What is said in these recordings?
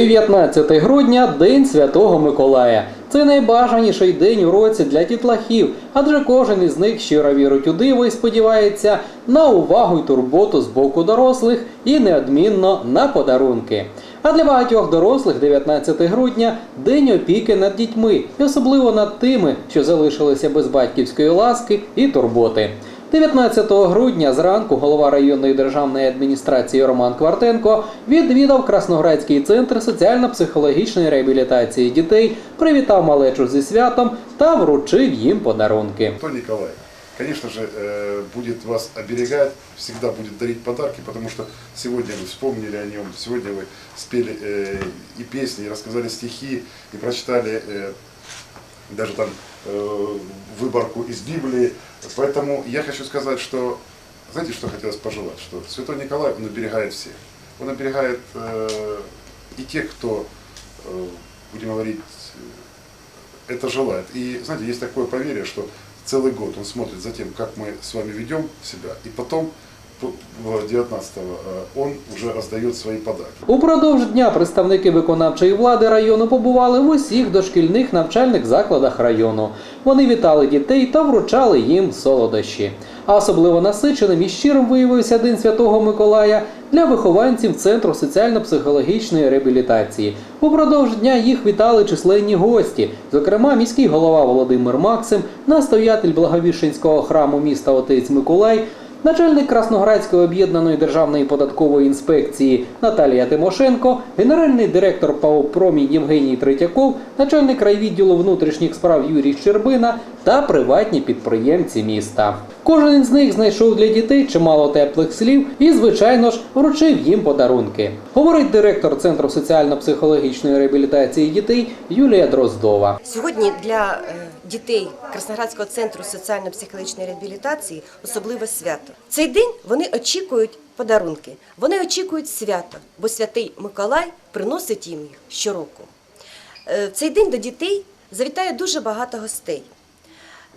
19 грудня День Святого Миколая. Це найбажаніший день у році для дітлахів, адже кожен із них щиро вірить у диво і сподівається на увагу й турботу з боку дорослих і неодмінно на подарунки. А для багатьох дорослих 19 грудня день опіки над дітьми, і особливо над тими, що залишилися без батьківської ласки і турботи. 19 грудня зранку голова районної державної адміністрації Роман Квартенко відвідав Красноградський центр соціально-психологічної реабілітації дітей, привітав малечу зі святом та вручив їм подарунки. То Николай, конечно же, э, будет вас оберегать, всегда будет дарить подарки, потому что сегодня вы вспомнили о нем, сегодня вы спели э, и песни, и рассказали стихи, и прочитали э, даже там э, Выборку из Библии. Поэтому я хочу сказать, что, знаете, что хотелось пожелать? Что Святой Николай, он оберегает всех. Он оберегает э, и тех, кто, э, будем говорить, э, это желает. И, знаете, есть такое поверье, что целый год он смотрит за тем, как мы с вами ведем себя, и потом, 19-го, э, он уже раздает свои подарки. Упродовж дня представники виконавчої влади району побували в усіх дошкільних навчальних закладах району. Вони вітали дітей та вручали їм солодощі. А особливо насиченим і щирим виявився День Святого Миколая для вихованців Центру соціально-психологічної реабілітації. Упродовж дня їх вітали численні гості, зокрема міський голова Володимир Максим, настоятель Благовіщенського храму міста Отець Миколай, Начальник Красноградської об'єднаної державної податкової інспекції Наталія Тимошенко, генеральний директор ПАО «Промінь» Євгеній Третяков, начальник райвідділу внутрішніх справ Юрій Щербина та приватні підприємці міста. Кожен із них знайшов для дітей чимало теплих слів і, звичайно ж, вручив їм подарунки. Говорить директор Центру соціально-психологічної реабілітації дітей Юлія Дроздова. Сьогодні для е, дітей Красноградського центру соціально-психологічної реабілітації особливе свято. Цей день вони очікують подарунки, вони очікують свято, бо святий Миколай приносить їм їх щороку. Е, В цей день до дітей завітає дуже багато гостей.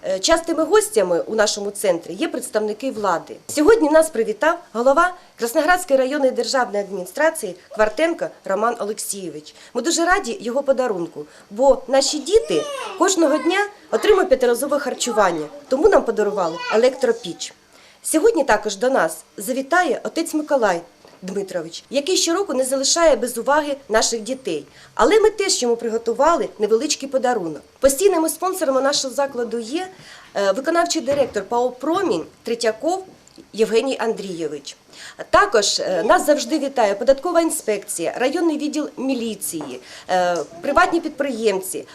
Е, Частими гостями у нашому центрі є представники влади. Сьогодні нас привітав голова Красноградської районної державної адміністрації Квартенко Роман Олексійович. Ми дуже раді його подарунку, бо наші діти кожного дня отримують п'ятиразове харчування, тому нам подарували електропіч. Сьогодні також до нас завітає отець Миколай Дмитрович, який щороку не залишає без уваги наших дітей. Але ми теж йому приготували невеличкий подарунок. Постійними спонсорами нашого закладу є е, виконавчий директор ПАО Промінь Третьяков Євгеній Андрійович. Також е, нас завжди вітає податкова інспекція, районний відділ міліції, е, приватні підприємці,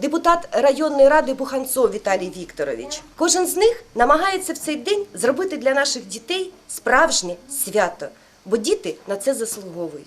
депутат районної ради Буханцов Віталій Вікторович. Кожен з них намагається в цей день зробити для наших дітей справжнє свято, бо діти на це заслуговують.